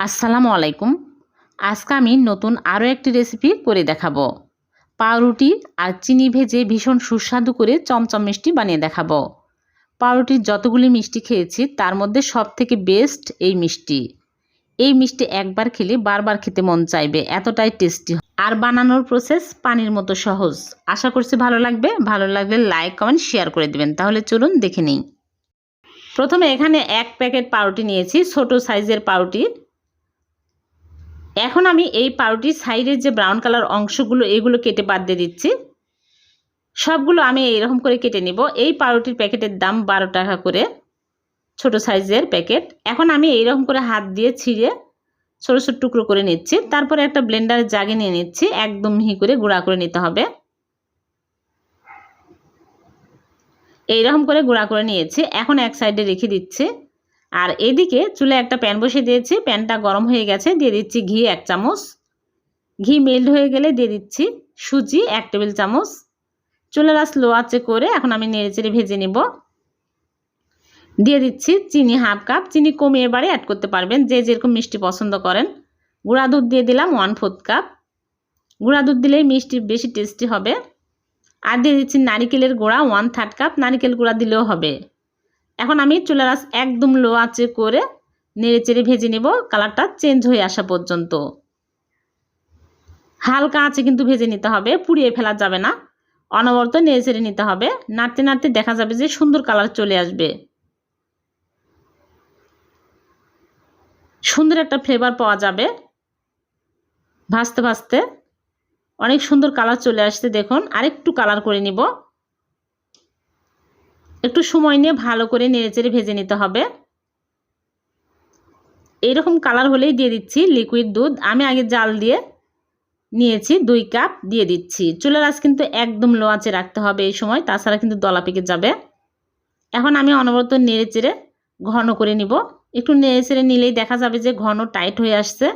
আসসালামু আলাইকুম। আজকে আমি নতুন আরও একটি রেসিপি করে দেখাবো। পাউরুটি আর চিনি ভেজে ভীষণ সুস্বাদু করে চমচম মিষ্টি বানিয়ে দেখাবো। পাউরুটির যতগুলি মিষ্টি খেয়েছি, তার মধ্যে সব থেকে বেস্ট এই মিষ্টি। এই মিষ্টি একবার খেলে বারবার খেতে মন চাইবে, এতটাই টেস্টি আর বানানোর প্রসেস পানির মতো সহজ। আশা করছি ভালো লাগবে। ভালো লাগলে লাইক কমেন্ট শেয়ার করে দেবেন। তাহলে চলুন দেখে নিই। প্রথমে এখানে এক প্যাকেট পাউরুটি নিয়েছি, ছোট সাইজের পাউরুটি। এখন আমি এই পাউরুটির সাইডের যে ব্রাউন কালার অংশগুলো, এগুলো কেটে বাদ দিয়ে দিচ্ছি। সবগুলো আমি এইরকম করে কেটে নিব। এই পাউরুটির প্যাকেটের দাম বারো টাকা করে, ছোট সাইজের প্যাকেট। এখন আমি এইরকম করে হাত দিয়ে ছিঁড়ে ছোটো ছোটো টুকরো করে নিচ্ছি। তারপরে একটা ব্লেন্ডার জাগে নিয়ে নিচ্ছি। একদম মিহি করে গুঁড়া করে নিতে হবে। এইরকম করে গুঁড়া করে নিয়েছি। এখন এক সাইডে রেখে দিচ্ছি। আর এদিকে চুলে একটা প্যান বসিয়ে দিয়েছি, প্যানটা গরম হয়ে গেছে, দিয়ে দিচ্ছি ঘি এক চামচ। ঘি মেল্ট হয়ে গেলে দিয়ে দিচ্ছি সুজি এক টেবিল চামচ। চুলের আস লো আঁচে করে এখন আমি নেড়ে চেড়ে ভেজে নেব। দিয়ে দিচ্ছি চিনি হাফ কাপ চিনি কমিয়ে বাড়ি অ্যাড করতে পারবেন, যে যেরকম মিষ্টি পছন্দ করেন। গুঁড়া দুধ দিয়ে দিলাম ওয়ান ফোর্থ কাপ গুঁড়া দুধ দিলেই মিষ্টি বেশি টেস্টি হবে। আর দিয়ে দিচ্ছি নারিকেলের গুঁড়া ওয়ান থার্ড কাপ নারিকেল গুঁড়া দিলেও হবে। এখন আমি চুলার আঁচ একদম লো আঁচে করে নেড়ে চেড়ে ভেজে নেব। কালারটা চেঞ্জ হয়ে আসা পর্যন্ত। হালকা আঁচে কিন্তু ভেজে নিতে হবে, পুড়িয়ে ফেলা যাবে না। অনবরত নেড়ে চেড়ে নিতে হবে। নাড়তে নাড়তে দেখা যাবে যে সুন্দর কালার চলে আসবে। সুন্দর একটা ফ্লেভার পাওয়া যাবে। ভাজতে ভাজতে অনেক সুন্দর কালার চলে আসতে দেখুন। আরেকটু কালার করে নিব। একটু সময় নিয়ে ভালো করে নেড়েচেড়ে ভেজে নিতে হবে। এইরকম কালার হলেই দিয়ে দিচ্ছি লিকুইড দুধ। আমি আগে জাল দিয়ে নিয়েছি দুই কাপ দিয়ে দিচ্ছি। চুলের আঁচ কিন্তু একদম লো আঁচে রাখতে হবে এই সময়, তাছাড়া কিন্তু দলা পেকে যাবে। এখন আমি অনবরত নেড়ে চেড়ে ঘন করে নিব। একটু নেড়ে চেড়ে নিলেই দেখা যাবে যে ঘন টাইট হয়ে আসছে।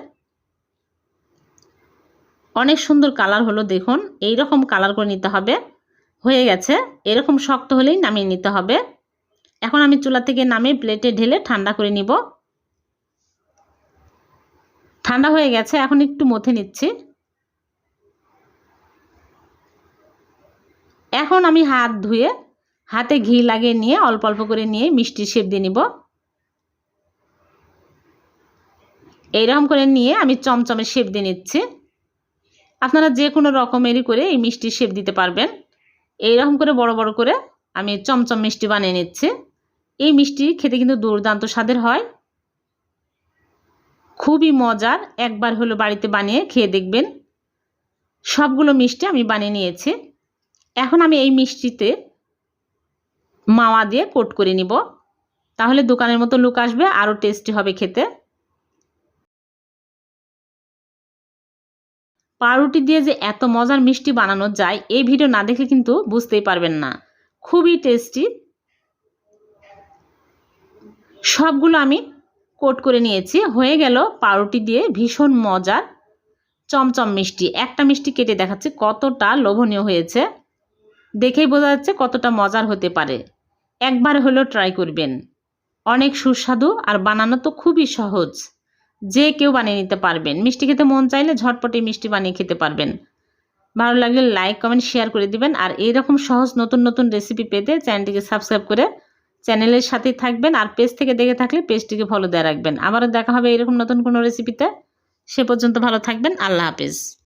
অনেক সুন্দর কালার হলো দেখুন এই রকম কালার করে নিতে হবে। হয়ে গেছে। এরকম শক্ত হলেই নামিয়ে নিতে হবে। এখন আমি চুলা থেকে নামিয়ে প্লেটে ঢেলে ঠান্ডা করে নিব। ঠান্ডা হয়ে গেছে, এখন একটু মথে নিচ্ছি। এখন আমি হাত ধুয়ে, হাতে ঘি লাগিয়ে নিয়ে অল্প অল্প করে নিয়ে মিষ্টির শেপ দিয়ে নিব। এইরকম করে নিয়ে আমি চমচমের শেপ দিয়ে নিচ্ছি। আপনারা যে কোনো রকমেরই করে এই মিষ্টির শেপ দিতে পারবেন। এইরকম করে বড় বড় করে আমি চমচম মিষ্টি বানিয়ে নিচ্ছি। এই মিষ্টি খেতে কিন্তু দুর্দান্ত স্বাদের হয়। খুবই মজার, একবার হলো বাড়িতে বানিয়ে খেয়ে দেখবেন। সবগুলো মিষ্টি আমি বানিয়ে নিয়েছি। এখন আমি এই মিষ্টিতে মাওয়া দিয়ে কোট করে নিব। তাহলে দোকানের মতো লুক আসবে, আরও টেস্টি হবে খেতে। পাউরুটি দিয়ে যে এত মজার মিষ্টি বানানো যায়, এই ভিডিও না দেখলে কিন্তু বুঝতেই পারবেন না। খুবই টেস্টি সবগুলো আমি কোট করে নিয়েছি। হয়ে গেল পাউরুটি দিয়ে ভীষণ মজার, চমচম মিষ্টি। একটা মিষ্টি কেটে দেখাচ্ছে, কতটা লোভনীয় হয়েছে। দেখেই বোঝা যাচ্ছে কতটা মজার হতে পারে। একবার হলেও ট্রাই করবেন। অনেক সুস্বাদু আর বানানো তো খুবই সহজ। যে কেউ বানিয়ে নিতে পারবেন। মিষ্টি খেতে মন চাইলে ঝটপটে মিষ্টি বানিয়ে খেতে পারবেন। ভালো লাগলে লাইক কমেন্ট শেয়ার করে দিবেন। আর এইরকম সহজ নতুন নতুন রেসিপি পেতে চ্যানেলটিকে সাবস্ক্রাইব করে চ্যানেলের সাথে থাকবেন। আর পেজ থেকে দেখে থাকলে পেজটিকে ফলো দেওয়া রাখবেন। আবারও দেখা হবে এরকম নতুন কোনো রেসিপিতে সে পর্যন্ত ভালো থাকবেন। আল্লাহ হাফেজ।